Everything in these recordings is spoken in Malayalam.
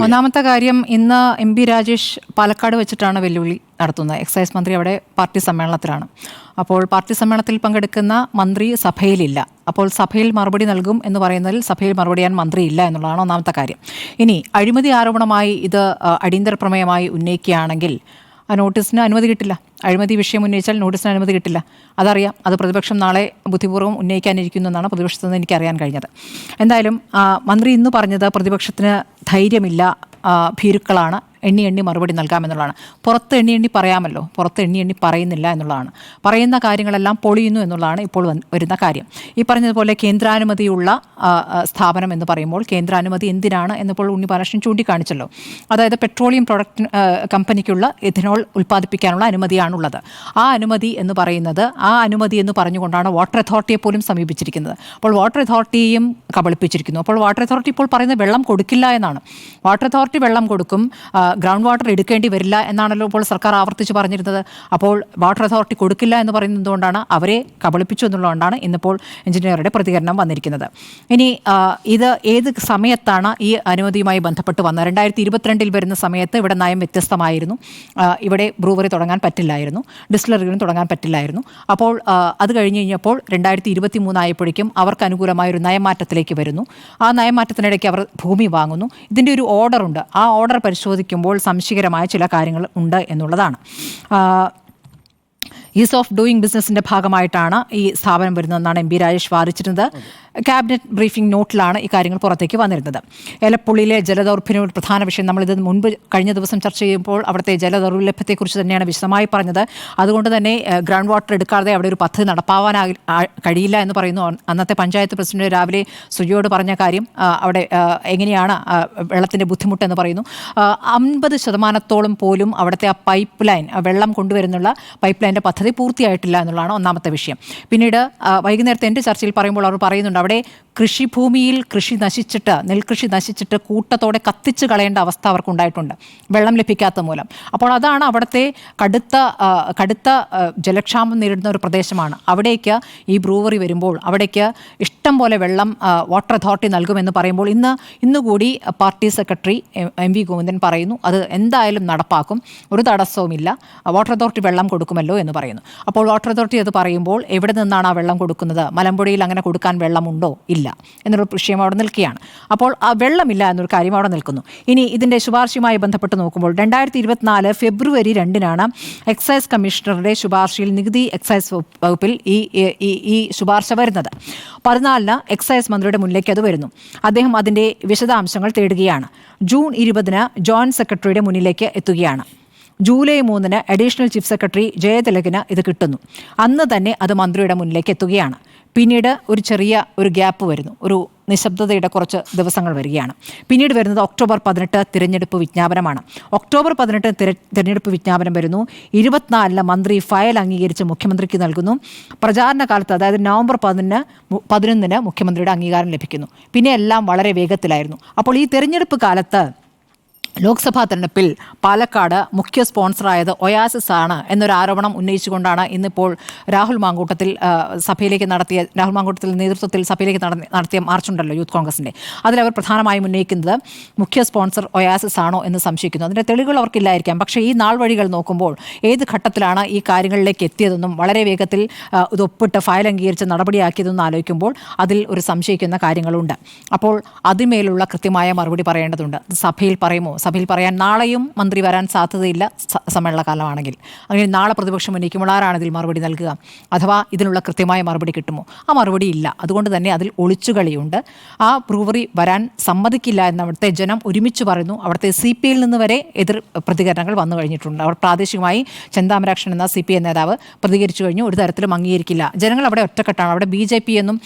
ഒന്നാമത്തെ കാര്യം ഇന്ന് എം പി രാജേഷ് പാലക്കാട് വെച്ചിട്ടാണ് വെല്ലുവിളി നടത്തുന്നത്. എക്സൈസ് മന്ത്രി അവിടെ പാർട്ടി സമ്മേളനത്തിലാണ്. അപ്പോൾ പാർട്ടി സമ്മേളനത്തിൽ പങ്കെടുക്കുന്ന മന്ത്രി സഭയിലില്ല. അപ്പോൾ സഭയിൽ മറുപടി നൽകും എന്ന് പറയുന്നതിൽ സഭയിൽ മറുപടി ചെയ്യാൻ മന്ത്രി ഇല്ല എന്നുള്ളതാണ് ഒന്നാമത്തെ കാര്യം. ഇനി അഴിമതി ആരോപണമായി ഇത് അടിയന്തര പ്രമേയമായി ഉന്നയിക്കുകയാണെങ്കിൽ ആ നോട്ടീസിന് അനുമതി കിട്ടില്ല. അഴിമതി വിഷയം ഉന്നയിച്ചാൽ നോട്ടീസിന് അനുമതി കിട്ടില്ല. അതറിയാം. അത് പ്രതിപക്ഷം നാളെ ബുദ്ധിപൂർവം ഉന്നയിക്കാനിരിക്കുന്നു എന്നാണ് പ്രതിപക്ഷത്തിൽ നിന്ന് എനിക്ക് അറിയാൻ കഴിഞ്ഞത്. എന്തായാലും മന്ത്രി ഇന്ന് പറഞ്ഞത് പ്രതിപക്ഷത്തിന് ധൈര്യമില്ല ഭീരുക്കളാണ്. എണ്ണി എണ്ണി മറുപടി നൽകാമെന്നുള്ളതാണ്. പുറത്ത് എണ്ണി എണ്ണി പറയാമല്ലോ. പുറത്ത് എണ്ണി എണ്ണി പറയുന്നില്ല എന്നുള്ളതാണ്. പറയുന്ന കാര്യങ്ങളെല്ലാം പൊളിയുന്നു എന്നുള്ളതാണ് ഇപ്പോൾ വരുന്ന കാര്യം. ഈ പറഞ്ഞതുപോലെ കേന്ദ്രാനുമതിയുള്ള സ്ഥാപനം എന്ന് പറയുമ്പോൾ കേന്ദ്രാനുമതി എന്തിനാണ് എന്നിപ്പോൾ ഉണ്ണി ബാലകൃഷ്ണൻ ചൂണ്ടിക്കാണിച്ചല്ലോ. അതായത് പെട്രോളിയം പ്രൊഡക്റ്റ് കമ്പനിക്കുള്ള എഥനോൾ ഉൽപ്പാദിപ്പിക്കാനുള്ള അനുമതിയാണുള്ളത്. ആ അനുമതി എന്ന് പറയുന്നത് ആ അനുമതി എന്ന് പറഞ്ഞുകൊണ്ടാണ് വാട്ടർ അതോറിറ്റിയെ പോലും സമീപിച്ചിരിക്കുന്നത്. അപ്പോൾ വാട്ടർ അതോറിറ്റിയെയും കബളിപ്പിച്ചിരിക്കുന്നു. അപ്പോൾ വാട്ടർ അതോറിറ്റി ഇപ്പോൾ പറയുന്നത് വെള്ളം കൊടുക്കില്ല എന്നാണ്. വാട്ടർ അതോറിറ്റി വെള്ളം കൊടുക്കും ഗ്രൗണ്ട് വാട്ടർ എടുക്കേണ്ടി വരില്ല എന്നാണല്ലോ ഇപ്പോൾ സർക്കാർ ആവർത്തിച്ച് പറഞ്ഞിരുന്നത്. അപ്പോൾ വാട്ടർ അതോറിറ്റി കൊടുക്കില്ല എന്ന് പറയുന്നത് കൊണ്ടാണ് അവരെ കബളിപ്പിച്ചു എന്നുള്ളതുകൊണ്ടാണ് ഇന്നിപ്പോൾ എഞ്ചിനീയറുടെ പ്രതികരണം വന്നിരിക്കുന്നത്. ഇനി ഇത് ഏത് സമയത്താണ് ഈ അനുമതിയുമായി ബന്ധപ്പെട്ട് വന്നത്? രണ്ടായിരത്തി ഇരുപത്തിരണ്ടിൽ വരുന്ന സമയത്ത് ഇവിടെ നയം വ്യത്യസ്തമായിരുന്നു. ഇവിടെ ബ്രൂവറി തുടങ്ങാൻ പറ്റില്ലായിരുന്നു. ഡിസ്റ്റിലറികളും തുടങ്ങാൻ പറ്റില്ലായിരുന്നു. അപ്പോൾ അത് കഴിഞ്ഞ് കഴിഞ്ഞപ്പോൾ രണ്ടായിരത്തി ഇരുപത്തി മൂന്നായപ്പോഴേക്കും അവർക്ക് അനുകൂലമായ ഒരു നയമാറ്റത്തിലേക്ക് വരുന്നു. ആ നയമാറ്റത്തിനിടയ്ക്ക് അവർ ഭൂമി വാങ്ങുന്നു. ഇതിന്റെ ഒരു ഓർഡർ ഉണ്ട് ആ ഓർഡർ പരിശോധിക്കുമ്പോൾ സംശയകരമായ ചില കാര്യങ്ങൾ ഉണ്ട് എന്നുള്ളതാണ്. ഈസ് ഓഫ് ഡൂയിങ് ബിസിനസിന്റെ ഭാഗമായിട്ടാണ് ഈ സ്ഥാപനം വരുന്നതെന്നാണ് എം പി രാജേഷ് വാദിച്ചിരുന്നത്. ക്യാബിനറ്റ് ബ്രീഫിംഗ് നോട്ടിലാണ് ഇക്കാര്യങ്ങൾ കാര്യങ്ങൾ പുറത്തേക്ക് വന്നിരുന്നത്. എലപ്പുള്ളിയിലെ ജലദൗർഭ്യം പ്രധാന വിഷയം നമ്മളിത് മുൻപ് കഴിഞ്ഞ ദിവസം ചർച്ച ചെയ്യുമ്പോൾ അവിടുത്തെ ജലദൗർലഭ്യത്തെക്കുറിച്ച് തന്നെയാണ് വിശദമായി പറഞ്ഞത്. അതുകൊണ്ട് തന്നെ ഗ്രൗണ്ട് വാട്ടർ എടുക്കാതെ അവിടെ ഒരു പദ്ധതി നടപ്പാവാനായി കഴിയില്ല എന്ന് പറയുന്നു. അന്നത്തെ പഞ്ചായത്ത് പ്രസിഡന്റ് രാവിലെ സുജിയോട് പറഞ്ഞ കാര്യം അവിടെ എങ്ങനെയാണ് വെള്ളത്തിന്റെ ബുദ്ധിമുട്ടെന്ന് പറയുന്നു. അൻപത് ശതമാനത്തോളം പോലും അവിടുത്തെ ആ പൈപ്പ് ലൈൻ വെള്ളം കൊണ്ടുവരുന്നുള്ള പൈപ്പ് ലൈന്റെ പദ്ധതി പൂർത്തിയായിട്ടില്ല എന്നുള്ളതാണ് ഒന്നാമത്തെ വിഷയം. പിന്നീട് വൈകുന്നേരത്തെ എന്റെ ചർച്ചയിൽ പറയുമ്പോൾ അവർ പറയുന്നുണ്ട് അവിടെ കൃഷിഭൂമിയിൽ കൃഷി നശിച്ചിട്ട് നെൽകൃഷി നശിച്ചിട്ട് കൂട്ടത്തോടെ കത്തിച്ച് കളയേണ്ട അവസ്ഥ അവർക്കുണ്ടായിട്ടുണ്ട് വെള്ളം ലഭിക്കാത്ത മൂലം. അപ്പോൾ അതാണ് അവിടുത്തെ കടുത്ത കടുത്ത ജലക്ഷാമം നേരിടുന്ന ഒരു പ്രദേശമാണ്. അവിടേക്ക് ഈ ബ്രൂവറി വരുമ്പോൾ അവിടേക്ക് ഇഷ്ടം പോലെ വെള്ളം വാട്ടർ അതോറിറ്റി നൽകുമെന്ന് പറയുമ്പോൾ ഇന്ന് ഇന്നുകൂടി party secretary M V Govindan പറയുന്നു അത് എന്തായാലും നടപ്പാക്കും ഒരു തടസ്സവുമില്ല വാട്ടർ അതോറിറ്റി വെള്ളം കൊടുക്കുമല്ലോ എന്ന് പറയുന്നു. അപ്പോൾ വാട്ടർ അതോറിറ്റി അത് പറയുമ്പോൾ എവിടെ നിന്നാണ് ആ വെള്ളം കൊടുക്കുന്നത്? മലമ്പുഴയിൽ അങ്ങനെ കൊടുക്കാൻ വെള്ളമുണ്ടോ? ഇല്ല. എന്നൊരു വിഷയം അവിടെ നിൽക്കുകയാണ്. അപ്പോൾ ആ വെള്ളമില്ല എന്നൊരു കാര്യം അവിടെ നിൽക്കുന്നു. ഇനി ഇതിന്റെ ശുപാർശയുമായി ബന്ധപ്പെട്ട് നോക്കുമ്പോൾ രണ്ടായിരത്തി ഇരുപത്തിനാല് ഫെബ്രുവരി രണ്ടിനാണ് എക്സൈസ് കമ്മീഷണറുടെ ശുപാർശയിൽ നികുതി എക്സൈസ് വകുപ്പിൽ ഈ ഈ ശുപാർശ വരുന്നത്. പതിനാലിന് എക്സൈസ് മന്ത്രിയുടെ മുന്നിലേക്ക് അത് വരുന്നു. അദ്ദേഹം അതിന്റെ വിശദാംശങ്ങൾ തേടുകയാണ്. ജൂൺ ഇരുപതിന് ജോയിന്റ് സെക്രട്ടറിയുടെ മുന്നിലേക്ക് എത്തുകയാണ്. ജൂലൈ മൂന്നിന് അഡീഷണൽ ചീഫ് സെക്രട്ടറി ജയതിലകിന് ഇത് കിട്ടുന്നു. അന്ന് തന്നെ അത് മന്ത്രിയുടെ മുന്നിലേക്ക് എത്തുകയാണ്. പിന്നീട് ഒരു ചെറിയ ഒരു ഗ്യാപ്പ് വരുന്നു. ഒരു നിശബ്ദതയുടെ കുറച്ച് ദിവസങ്ങൾ വരികയാണ്. പിന്നീട് വരുന്നത് ഒക്ടോബർ പതിനെട്ട് തിരഞ്ഞെടുപ്പ് വിജ്ഞാപനമാണ്. ഒക്ടോബർ പതിനെട്ട് തിര തിരഞ്ഞെടുപ്പ് വിജ്ഞാപനം വരുന്നു. ഇരുപത്തിനാലിന് മന്ത്രി ഫയൽ അംഗീകരിച്ച് മുഖ്യമന്ത്രിക്ക് നൽകുന്നു. പ്രചാരണ കാലത്ത് അതായത് നവംബർ പതിനൊന്ന് പതിനൊന്നിന് മുഖ്യമന്ത്രിയുടെ അംഗീകാരം ലഭിക്കുന്നു. പിന്നെ എല്ലാം വളരെ വേഗത്തിലായിരുന്നു. അപ്പോൾ ഈ തിരഞ്ഞെടുപ്പ് കാലത്ത് ലോക്സഭാ തെരഞ്ഞെടുപ്പിൽ പാലക്കാട് മുഖ്യ സ്പോൺസറായത് ഒയാസിസ് ആണ് എന്നൊരു ആരോപണം ഉന്നയിച്ചുകൊണ്ടാണ് ഇന്നിപ്പോൾ രാഹുൽ മാങ്കൂട്ടത്തിൽ സഭയിലേക്ക് നടത്തിയ രാഹുൽ മാങ്കൂട്ടത്തിൽ നേതൃത്വത്തിൽ സഭയിലേക്ക് നടത്തിയ മാർച്ചുണ്ടല്ലോ യൂത്ത് കോൺഗ്രസിന്റെ അവർ പ്രധാനമായും ഉന്നയിക്കുന്നത് മുഖ്യ സ്പോൺസർ ഒയാസിസ് ആണോ എന്ന് സംശയിക്കുന്നു. അതിന്റെ തെളിവുകൾ അവർക്കില്ലായിരിക്കാം. പക്ഷേ ഈ നാൾ വഴികൾ നോക്കുമ്പോൾ ഏത് ഘട്ടത്തിലാണ് ഈ കാര്യങ്ങളിലേക്ക് എത്തിയതെന്നും വളരെ വേഗത്തിൽ ഇത് ഒപ്പിട്ട് ഫയൽ അംഗീകരിച്ച് നടപടിയാക്കിയതെന്നും ആലോചിക്കുമ്പോൾ അതിൽ ഒരു സംശയിക്കുന്ന കാര്യങ്ങളുണ്ട്. അപ്പോൾ അതിമേലുള്ള കൃത്യമായ മറുപടി പറയേണ്ടതുണ്ട്. സഭയിൽ പറയുമോ സഭയിൽ പറയാൻ നാളെയും മന്ത്രി വരാൻ സാധ്യതയില്ല സമ്മേളനകാലമാണെങ്കിൽ. അങ്ങനെ നാളെ പ്രതിപക്ഷം ഉന്നയിക്കുമ്പോൾ ആരാണ് ഇതിൽ മറുപടി നൽകുക? അഥവാ ഇതിനുള്ള കൃത്യമായ മറുപടി കിട്ടുമോ? ആ മറുപടി ഇല്ല. അതുകൊണ്ട് തന്നെ അതിൽ ഒളിച്ചുകളിയുണ്ട്. ആ ബ്രൂവറി വരാൻ സമ്മതിക്കില്ല എന്ന് അവിടുത്തെ ജനം ഒരുമിച്ച് പറയുന്നു. അവിടുത്തെ സി പി ഐയിൽ നിന്ന് വരെ എതിർ പ്രതികരണങ്ങൾ വന്നു കഴിഞ്ഞിട്ടുണ്ട്. അവർ പ്രാദേശികമായി ചെന്താമരാക്ഷൻ എന്ന സി പി ഐ നേതാവ് പ്രതികരിച്ചു കഴിഞ്ഞു. ഒരു തരത്തിലും അംഗീകരിക്കില്ല. ജനങ്ങൾ അവിടെ ഒറ്റക്കെട്ടാണ്. അവിടെ ബി ജെ പി എന്നും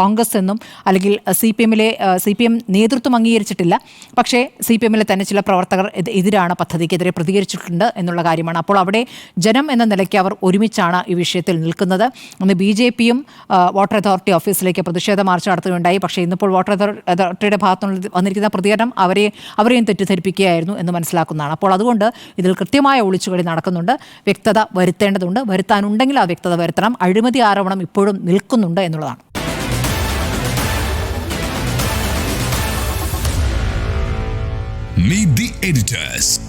കോൺഗ്രസ് എന്നും അല്ലെങ്കിൽ സി പി എമ്മിലെ സി പി എം നേതൃത്വം അംഗീകരിച്ചിട്ടില്ല. പക്ഷേ സി പി എമ്മിലെ തന്നെ ചില പ്രവർത്തകർ എതിരാണ് പദ്ധതിക്കെതിരെ പ്രതികരിച്ചിട്ടുണ്ട് എന്നുള്ള കാര്യമാണ്. അപ്പോൾ അവിടെ ജനം എന്ന നിലയ്ക്ക് അവർ ഒരുമിച്ചാണ് ഈ വിഷയത്തിൽ നിൽക്കുന്നത്. അന്ന് ബി ജെ പിയും വാട്ടർ അതോറിറ്റി ഓഫീസിലേക്ക് പ്രതിഷേധ മാർച്ച് നടത്തുകയുണ്ടായി. പക്ഷേ ഇന്നിപ്പോൾ വാട്ടർ അതോറി- അതോറിറ്റിയുടെ ഭാഗത്തുനിന്ന് വന്നിരിക്കുന്ന പ്രതികരണം അവരെ അവരെയും തെറ്റിദ്ധരിപ്പിക്കുകയായിരുന്നു എന്ന് മനസ്സിലാക്കുന്നതാണ്. അപ്പോൾ അതുകൊണ്ട് ഇതിൽ കൃത്യമായ ഒളിച്ചുകളി നടക്കുന്നുണ്ട്. വ്യക്തത വരുത്തേണ്ടതുണ്ട്. വരുത്താനുണ്ടെങ്കിൽ ആ വ്യക്തത വരുത്തണം. അഴിമതി ആരോപണം ഇപ്പോഴും നിൽക്കുന്നുണ്ട് എന്നുള്ളതാണ്. Meet the editors.